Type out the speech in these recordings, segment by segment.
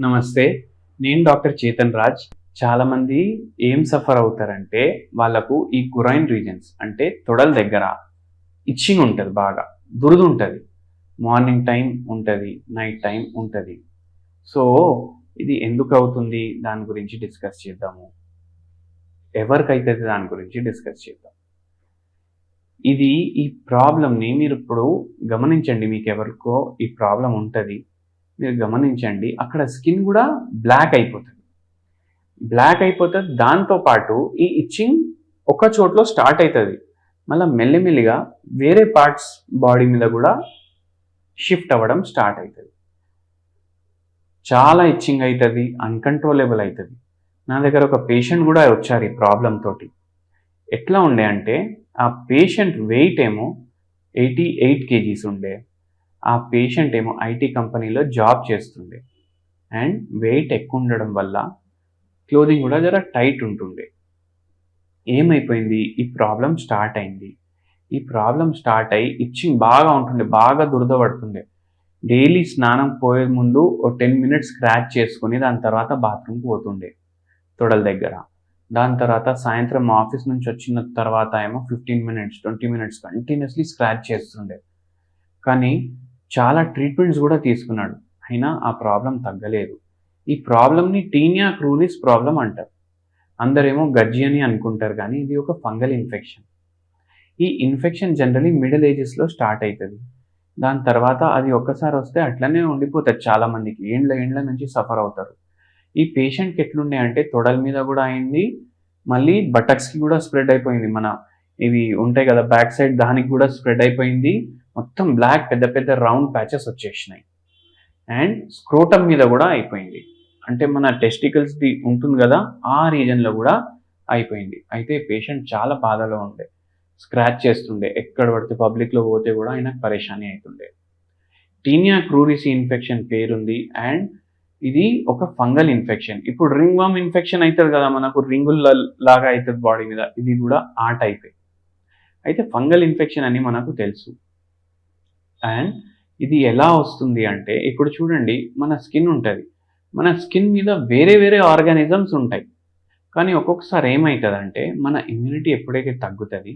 నమస్తే. నేను డాక్టర్ చేతన్ రాజ్. చాలా మంది ఏం సఫర్ అవుతారంటే వాళ్ళకు ఈ కురైన్ రీజన్స్ అంటే తొడల దగ్గర ఇచ్చింగ్ ఉంటుంది బాగా దురద ఉంటుంది. మార్నింగ్ టైం ఉంటుంది నైట్ టైం ఉంటుంది. సో ఇది ఎందుకు అవుతుంది? దాని గురించి డిస్కస్ చేద్దాము. ఎవరికైతే దాని గురించి డిస్కస్ చేద్దాం. ఇది ఈ ప్రాబ్లమ్ని మీరు ఇప్పుడు గమనించండి మీకు ఎవరికో ఈ ప్రాబ్లం ఉంటుంది. మీరు గమనించండి అక్కడ స్కిన్ కూడా బ్లాక్ అయిపోతుంది. బ్లాక్ అయిపోతుంది దాంతోపాటు ఈ ఇచ్చింగ్ ఒక చోట్లో స్టార్ట్ అవుతుంది. మళ్ళీ మెల్లిమెల్లిగా వేరే పార్ట్స్ బాడీ మీద కూడా షిఫ్ట్ అవ్వడం స్టార్ట్ అవుతుంది. చాలా ఇచ్చింగ్ అవుతుంది అన్కంట్రోలబుల్ అవుతుంది. నా దగ్గర ఒక పేషెంట్ కూడా వచ్చారు ఈ ప్రాబ్లం తోటి. ఎట్లా ఉండే అంటే ఆ పేషెంట్ వెయిట్ ఏమో ఎయిటీ ఎయిట్ కేజీస్ ఉండే. ఆ పేషెంట్ ఏమో ఐటీ కంపెనీలో జాబ్ చేస్తుండే అండ్ వెయిట్ ఎక్కువ ఉండడం వల్ల క్లోదింగ్ కూడా జర టైట్ ఉంటుండే ఏమైపోయింది? ఈ ప్రాబ్లం స్టార్ట్ అయింది. ఈ ప్రాబ్లం స్టార్ట్ అయ్యి ఇచ్చింగ్ బాగా ఉంటుండే బాగా దురద పడుతుండే డైలీ స్నానం పోయే ముందు ఓ టెన్ మినిట్స్ స్క్రాచ్ చేసుకుని దాని తర్వాత బాత్రూమ్కి పోతుండే తొడల దగ్గర. దాని తర్వాత సాయంత్రం ఆఫీస్ నుంచి వచ్చిన తర్వాత ఏమో fifteen minutes twenty minutes continuously scratch చేస్తుండే. కానీ చాలా ట్రీట్మెంట్స్ కూడా తీసుకున్నాడు. అయినా ఆ ప్రాబ్లం తగ్గలేదు. ఈ ప్రాబ్లమ్ని టీనియా క్రూనిస్ ప్రాబ్లం అంటారు. అందరేమో గజ్జి అని అనుకుంటారు కానీ ఇది ఒక ఫంగల్ ఇన్ఫెక్షన్ ఈ ఇన్ఫెక్షన్ జనరలీ మిడిల్ ఏజెస్లో స్టార్ట్ అవుతుంది దాని తర్వాత అది ఒక్కసారి వస్తే అట్లనే ఉండిపోతుంది చాలామందికి. ఏండ్ల ఏండ్ల నుంచి సఫర్ అవుతారు. ఈ పేషెంట్కి ఎట్లుండే అంటే తొడల మీద కూడా అయింది మళ్ళీ బటక్స్కి కూడా స్ప్రెడ్ అయిపోయింది. మన ఇవి ఉంటాయి కదా బ్యాక్ సైడ్ దానికి కూడా స్ప్రెడ్ అయిపోయింది. మొత్తం బ్లాక్ పెద్ద పెద్ద రౌండ్ ప్యాచెస్ వచ్చేసినాయి. అండ్ స్క్రోటమ్ మీద కూడా అయిపోయింది. అంటే మన టెస్టికల్స్ది ఉంటుంది కదా ఆ రీజన్లో కూడా అయిపోయింది. అయితే పేషెంట్ చాలా బాధలో ఉండే. స్క్రాచ్ చేస్తుండే. ఎక్కడ పడితే పబ్లిక్లో పోతే కూడా ఆయన పరేషానీ అవుతుండే. టీనియా క్రూరిసి ఇన్ఫెక్షన్ పేరుంది. అండ్ ఇది ఒక ఫంగల్ ఇన్ఫెక్షన్ ఇప్పుడు రింగ్ వామ్ ఇన్ఫెక్షన్ అవుతుంది కదా మనకు రింగుల లాగా అవుతుంది బాడీ మీద. ఇది కూడా ఆ టైపే అయితే ఫంగల్ ఇన్ఫెక్షన్ అని మనకు తెలుసు. అండ్ ఇది ఎలా వస్తుంది అంటే ఇప్పుడు చూడండి మన స్కిన్ ఉంటుంది. మన స్కిన్ మీద వేరే వేరే ఆర్గానిజమ్స్ ఉంటాయి. కానీ ఒక్కొక్కసారి ఏమవుతుందంటే మన ఇమ్యూనిటీ ఎప్పుడైతే తగ్గుతుంది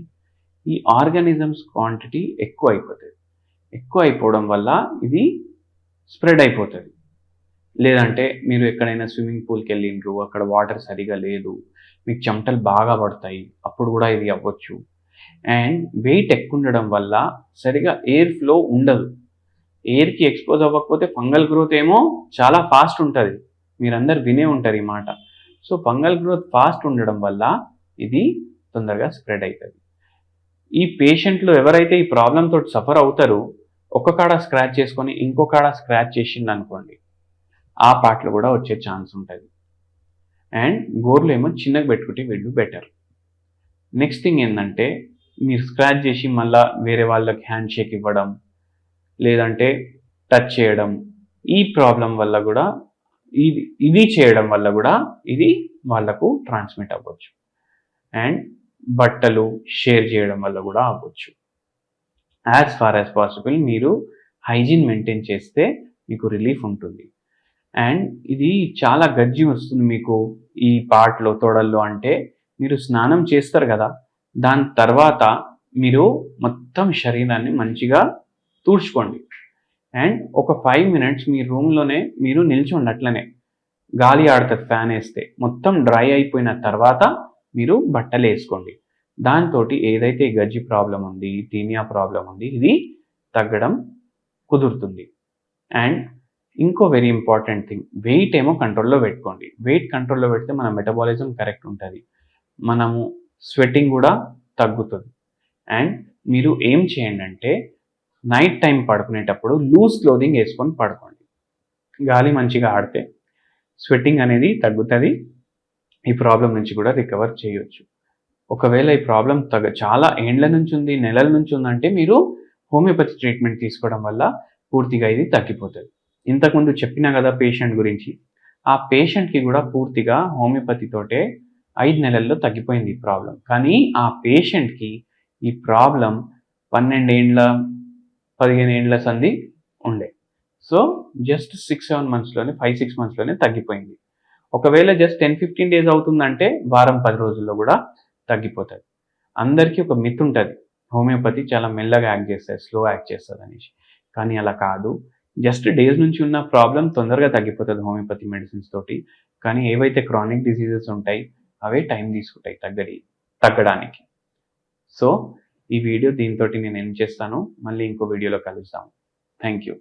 ఈ ఆర్గానిజమ్స్ క్వాంటిటీ ఎక్కువ అయిపోతుంది. ఎక్కువ అయిపోవడం వల్ల ఇది స్ప్రెడ్ అయిపోతుంది. లేదంటే మీరు ఎక్కడైనా స్విమ్మింగ్ పూల్కి వెళ్ళిండ్రు అక్కడ వాటర్ సరిగా లేదు మీకు చెమటలు బాగా పడతాయి అప్పుడు కూడా ఇది అవ్వచ్చు. అండ్ వెయిట్ ఎక్కువ ఉండడం వల్ల సరిగా ఎయిర్ ఫ్లో ఉండదు. ఎయిర్కి ఎక్స్పోజ్ అవ్వకపోతే ఫంగల్ గ్రోత్ ఏమో చాలా ఫాస్ట్ ఉంటుంది. మీరందరు వినే ఉంటారు ఈ మాట. సో ఫంగల్ గ్రోత్ ఫాస్ట్ ఉండడం వల్ల ఇది తొందరగా స్ప్రెడ్ అవుతుంది ఈ పేషెంట్లు ఎవరైతే ఈ ప్రాబ్లంతో తోటి సఫర్ అవుతారో ఒక కాడ స్క్రాచ్ చేసుకొని ఇంకో కాడ స్క్రాచ్ చేసిండు అనుకోండి ఆ పాటలు కూడా వచ్చే ఛాన్స్ ఉంటుంది. అండ్ గోర్లు ఏమో చిన్నగా పెట్టుకుంటే వీళ్ళు బెటర్ నెక్స్ట్ థింగ్ ఏంటంటే మీరు స్క్రాచ్ చేసి మళ్ళీ వేరే వాళ్ళకి హ్యాండ్ షేక్ ఇవ్వడం లేదంటే టచ్ చేయడం. ఈ ప్రాబ్లం వల్ల కూడా ఇది ఇది చేయడం వల్ల కూడా ఇది వాళ్ళకు ట్రాన్స్మిట్ అవ్వచ్చు. అండ్ బట్టలు షేర్ చేయడం వల్ల కూడా అవ్వచ్చు. యాజ్ ఫార్ యాజ్ పాసిబుల్ మీరు హైజీన్ మెయింటైన్ చేస్తే మీకు రిలీఫ్ ఉంటుంది. అండ్ ఇది చాలా గజ్జి వస్తుంది మీకు ఈ పార్ట్లో తొడల్లో అంటే మీరు స్నానం చేస్తారు కదా దాని తర్వాత మీరు మొత్తం శరీరాన్ని మంచిగా తూడ్చుకోండి. అండ్ ఒక ఫైవ్ మినిట్స్ మీ రూమ్లోనే మీరు నిల్చుండి అట్లనే గాలి ఆడుతుంది ఫ్యాన్ వేస్తే మొత్తం డ్రై అయిపోయిన తర్వాత మీరు బట్టలు వేసుకోండి. దాంతో ఏదైతే గజ్జి ప్రాబ్లం ఉంది టీమియా ప్రాబ్లం ఉంది ఇది తగ్గడం కుదురుతుంది. అండ్ ఇంకో వెరీ ఇంపార్టెంట్ థింగ్ వెయిట్ ఏమో కంట్రోల్లో పెట్టుకోండి. వెయిట్ కంట్రోల్లో పెడితే మన మెటబాలిజం కరెక్ట్ ఉంటుంది. మనము స్వెట్టింగ్ కూడా తగ్గుతుంది. అండ్ మీరు ఏం చేయండి అంటే నైట్ టైం పడుకునేటప్పుడు లూజ్ క్లోదింగ్ వేసుకొని పడుకోండి. గాలి మంచిగా ఆడితే స్వెట్టింగ్ అనేది తగ్గుతుంది ఈ ప్రాబ్లం నుంచి కూడా రికవర్ చేయొచ్చు. ఒకవేళ ఈ ప్రాబ్లం తగ్గ చాలా ఏండ్ల నుంచి ఉంది నెలల నుంచి ఉందంటే మీరు హోమియోపతి ట్రీట్మెంట్ తీసుకోవడం వల్ల పూర్తిగా ఇది తగ్గిపోతుంది. ఇంతకుముందు చెప్పినా కదా పేషెంట్ గురించి ఆ పేషెంట్కి కూడా పూర్తిగా హోమియోపతితోటే ఐదు నెలల్లో తగ్గిపోయింది ఈ ప్రాబ్లం. కానీ ఆ పేషెంట్కి ఈ ప్రాబ్లం పన్నెండేండ్ల పదిహేను ఏండ్ల సంధి ఉండే. సో జస్ట్ సిక్స్ సెవెన్ మంత్స్లోనే ఫైవ్ సిక్స్ మంత్స్లోనే తగ్గిపోయింది. ఒకవేళ జస్ట్ టెన్ ఫిఫ్టీన్ డేస్ అవుతుందంటే వారం పది రోజుల్లో కూడా తగ్గిపోతుంది. అందరికీ ఒక మిత్ ఉంటుంది. హోమియోపతి చాలా మెల్లగా యాక్ట్ చేస్తుంది స్లో యాక్ట్ చేస్తుంది అనేసి. కానీ అలా కాదు. జస్ట్ డేస్ నుంచి ఉన్న ప్రాబ్లం తొందరగా తగ్గిపోతుంది హోమియోపతి మెడిసిన్స్ తోటి. కానీ ఏవైతే క్రానిక్ డిసీజెస్ ఉంటాయి అవే టైం తీసుకుంటాయి తగ్గడి తగ్గడానికి. సో ఈ వీడియో దీంతో నేను ఏం చేస్తాను. మళ్ళీ ఇంకో వీడియోలో కలుస్తాము థ్యాంక్ యూ